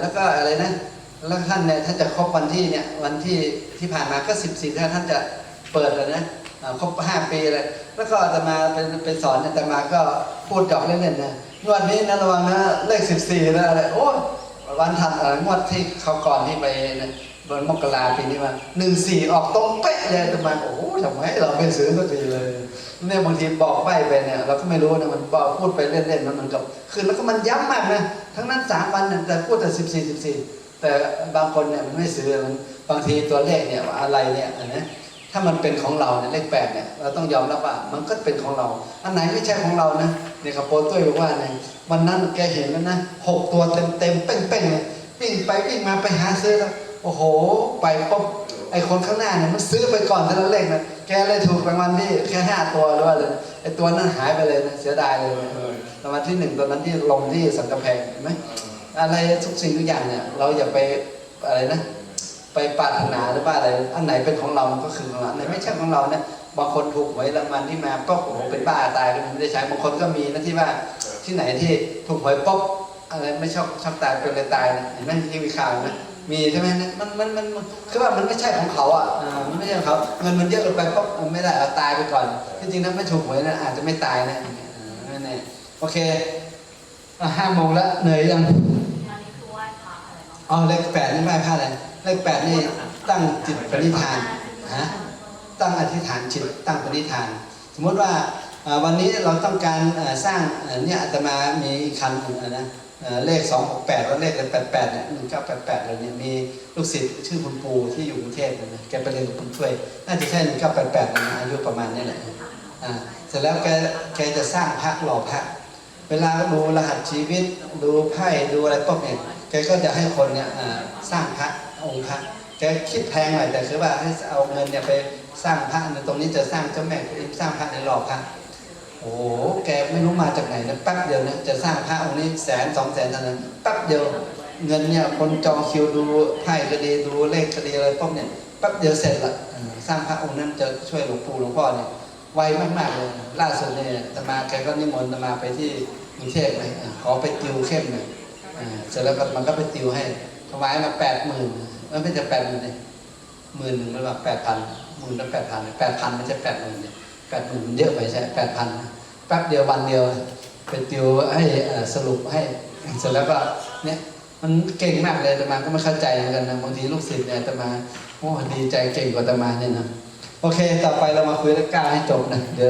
แล้วก็อะไรนะแล้วท่านเนี่ยท่านจะครบวันที่เนี่ยวันที่ที่ผ่านมาก็สิบสี่ท่านจะเปิดเลยนะครบห้าปีเลยแล้วก็จะมาเป็นเป็นสอนอาตมาก็พูดหยอกเล่นๆนะงวดนี้นะระวังนะเลขสิบสี่นะอะไรโอ้ วันถัดเอ่องวดที่เขาก่อนที่ไปนะเดือนมกราปีนี้มาหนึ่งสี่ออกตรงเป๊ะเลยอาตมโอ้ทำไมเราไม่ซื้อสักทีเลยเนี่ยบางทีบอกใบไปเนี่ยเราก็ไม่รู้นะมันบอกพูดไปเล่นๆมันเหมือนกับคือแล้วก็มันย้ำมากนะทั้งนั้นสามวันแต่พูดแต่สิบสี่สิบสี่แต่บางคนเนี่ยมันไม่ซื้อมันบางทีตัวเลขเนี่ยว่าอะไรเนี่ยอันนะ ถ้ามันเป็นของเราเนี่ยเลขแปดเนี่ยเราต้องยอมรับว่ามันก็เป็นของเรา อันไหนไม่ใช่ของเรานะเนี่ยกับโปตุ้ยบอกว่าไงวันนั้นแกเห็นแล้วนะหกตัวเต็มเต็มเป้งๆเลยวิ่งไปวิ่งมาไปหาซื้อแล้วโอ้โห ไปปุ๊บไอ้คนข้างหน้าเนี่ยมันซื้อไปก่อนแต่ละเลขนะแกเลยถูกรางวัลที่แค่ห้าตัวหรือว่าเลยไอ้ตัวนั้นหายไปเลยนะเสียดายเลยรางวัลที่หนึ่งตัวนั้นที่ลงที่สังกะแพงเห็นไหมอะไรทุกสิ่งทุกอย่างเนี่ยเราอย่าไปอะไรนะ ไปปรารถนาหรือว่าอะไรอันไหนเป็นของเรามันก็คือของเราอันไหนไม่ใช่ของเราเนี่ยบางคนถูกหวยรางวัลที่มาก็โอ้โหเป็นบ้าตายก็ไม่ได้ใช้บางคนก็มีนะที่ว่าที่ไหนที่ถูกหวยปุ๊บอะไรไม่ชอบชอบตายเป็นเลยตายนะเห็นไหมที่มีข่าวนะมีใช่ไหมเนี่ยมันมันมันมันคือว่ามันไม่ใช่ของเขาอะอ่ามันไม่ใช่ของเขาเงินมันเยอะเกินไปปุ๊บมันไม่ได้เอาตายไปก่อนที่จริงนะไม่ถูกหวยนะอาจจะไม่ตายนะอ่าไม่แน่โอเคอะห้าโมงแล้วเหนื่อยยังอันนี้คือไหว้พระอะไรบ้างอ๋อเลขแปดนี่ไหว้พระอะไร เลขแปดนี่ตั้งจิตปณิธานฮะตั้งอธิษฐานจิตตั้งปณิธาน สมมติว่าวันนี้เราต้องการสร้างเนี่ยอาตมามีคันนะเลขสองหกแปดแล้วเลขแปดแปดเนี่ยหนึ่งเก้าแปดแปดเลยเนี่ยมีลูกศิษย์ชื่อคุณปูที่อยู่กรุงเทพนะแกไปเรียนกับคุณช่วย น่าจะใช่หนึ่งเก้าแปดแปดนะอายุประมาณนี้แหละอ่าเสร็จแล้วแกแกจะสร้างพระหล่อพระเวลาดูรหัสชีวิตดูไพ่ดูอะไรพวกเนี่ยแกก็จะให้คนเนี่ยสร้างพระ องค์พระแกคิดแพงหน่อยแต่คือว่าให้เอาเงินเนี่ยไปสร้างพระในตรงนี้จะสร้างเจ้าแม่กุฎิมสร้างพระในหล่อพระโอ้โหแกไม่รู้มาจากไหนนะแป๊บเดียวนะจะสร้างพระองค์นี้แสนสองแสนเท่านั้นแป๊บเดียวเงินเนี่ยคนจองคิวดูไพ่ก็ดีดูเลขก็ดีอะไรพวกเนี่ยแป๊บเดียวเสร็จละสร้างพระองค์นั้นจะช่วยหลวงปู่หลวงพ่อเนี่ยไวมากๆเลยล่าสุดเนี่ยตมาแกก็นิมนต์ตมาไปที่กรุงเทพเลยขอไปติวเข้มหน่ยเสร็จแล้วก็มันก็ไปติวให้ ถวายมาแปดหมื่นมันไม่ใช่แปดหมื่นเลยหมื่นหนึ่งมันแบบแปดพันหมื่นละแปดพันแปดพันม่ใช่แปดหมื่นเนี่ยแปดหมื่นมันเยอะไปใช่แปดพันแป๊บเดียววันเดียวไปติวให้สรุปให้เสร็จแล้วก็เนี่ยมันเก่งมากเลยอาตมาก็ไม่เข้าใจเหมือนกันนะบางทีลูกศิษย์เนี่ยตมาโอ้ดีใจเก่งกว่าอาตมาเนี่ยนะโอเค ต่อไปเรามาคุยเรื่องกล้าให้จบนะเดี๋ยว